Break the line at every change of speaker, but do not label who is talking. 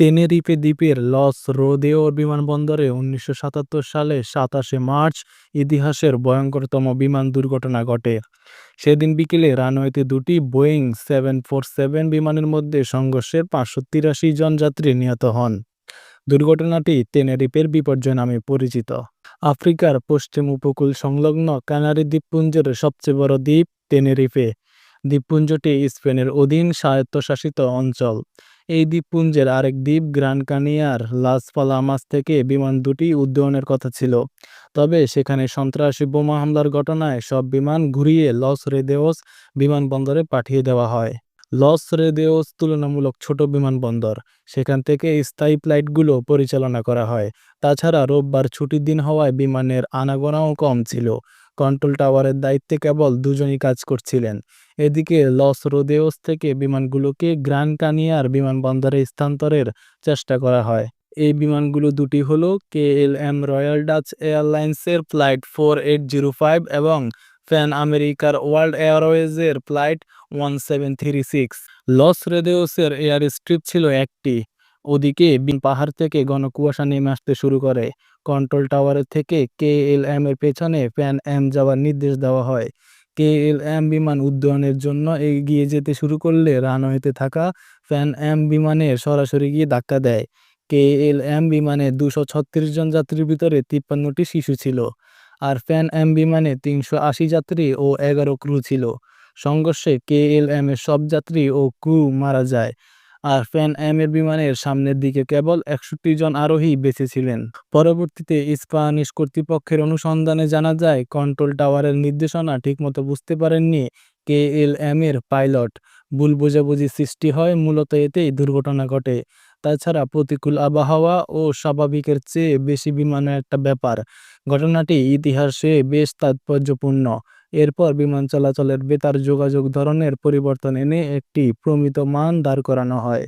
তেনেরিফে দ্বীপের লস রোদেওর বিমানবন্দরে উনিশশো সাতাত্তর সালে সাতাশে মার্চ ইতিহাসের ভয়ঙ্করতম বিমান দুর্ঘটনা ঘটে। সেদিন বিকেলে রানওয়েতে দুটি বোয়িং সেভেন ফোর সেভেন বিমানের মধ্যে সংঘর্ষে পাঁচশো তিরাশি জন যাত্রী নিহত হন। দুর্ঘটনাটি তেনেরিপের বিপর্যয় নামে পরিচিত। আফ্রিকার পশ্চিম উপকূল সংলগ্ন ক্যানারি দ্বীপপুঞ্জের সবচেয়ে বড় দ্বীপ তেনেরিফে। দ্বীপপুঞ্জটি স্পেনের অধীন স্বায়ত্তশাসিত অঞ্চল। এই দ্বীপপুঞ্জের আরেক দ্বীপ গ্রান কানিয়ার লাস পালামাস থেকে বিমান দুটি উড্ডয়নের কথা ছিল। তবে সেখানে সন্ত্রাসী বোমা হামলার ঘটনায় সব বিমান ঘুরিয়ে লস রেদেওস বিমানবন্দরে পাঠিয়ে দেওয়া হয়। লস রেদেওস তুলনামূলক ছোট বিমানবন্দর। সেখান থেকে স্থায়ী ফ্লাইটগুলো পরিচালনা করা হয়। তাছাড়া রোববার ছুটির দিন হওয়ায় বিমানের আনাগোনাও কম ছিল। কন্ট্রোল টাওয়ারের দায়িত্বে কেবল দুজনই কাজ করছিলেন। এদিকে লস রোদেওস থেকে বিমানগুলোকে গ্রান কানিয়ার বিমানবন্দরে স্থানান্তরের চেষ্টা করা হয়। এই বিমানগুলো দুটি হলো এম রয়্যাল ডাচ এয়ারলাইন্সের flight four eight zero five এবং প্যান আমেরিকার world এয়ারওয়েজের flight one seven three six. Los রেদেওসের airstrip ছিল একটি। ওদিকে বি- পাহাড় থেকে ঘন কুয়াশা নেমে আসতে শুরু করে। কন্ট্রোল টাওয়ারের থেকে কেএলএম এর পেছনে প্যান এম যাওয়ার নির্দেশ দেওয়া হয়। কে এল এম বিমান উড্ডয়নের জন্য এগিয়ে যেতে শুরু করলে রানওয়েতে থাকা প্যান এম বিমানের সরাসরি গিয়ে ধাক্কা দেয়। কে এল এম বিমানে দুশো ছত্রিশ জন যাত্রীর ভিতরে তিপ্পান্নটি শিশু ছিল আর প্যান এম বিমানে তিনশো আশি যাত্রী ও এগারো ক্রু ছিল। সংঘর্ষে কেএলএম এর সব যাত্রী ও ক্রু মারা যায়। আর এম এর বিমানের সামনের দিকে কেবল একষট্টি জন আরোহী বেঁচে ছিলেন। পরবর্তীতে স্প্যানিশ কর্তৃপক্ষের অনুসন্ধানে জানা যায়, কন্ট্রোল টাওয়ারের নির্দেশনা ঠিকমতো বুঝতে পারেননি কেএলএম এর পাইলট। ভুল বোঝাবুঝি সৃষ্টি হয় মূলত এতেই দুর্ঘটনা ঘটে। তাছাড়া প্রতিকূল আবহাওয়া ও স্বাভাবিকের চেয়ে বেশি বিমানের একটা ব্যাপার। ঘটনাটি ইতিহাসে বেশ তাৎপর্যপূর্ণ। এরপর বিমান চলাচলের বেতার যোগাযোগ ধরনের পরিবর্তন এনে একটি প্রমিত মান দাঁড় করানো হয়।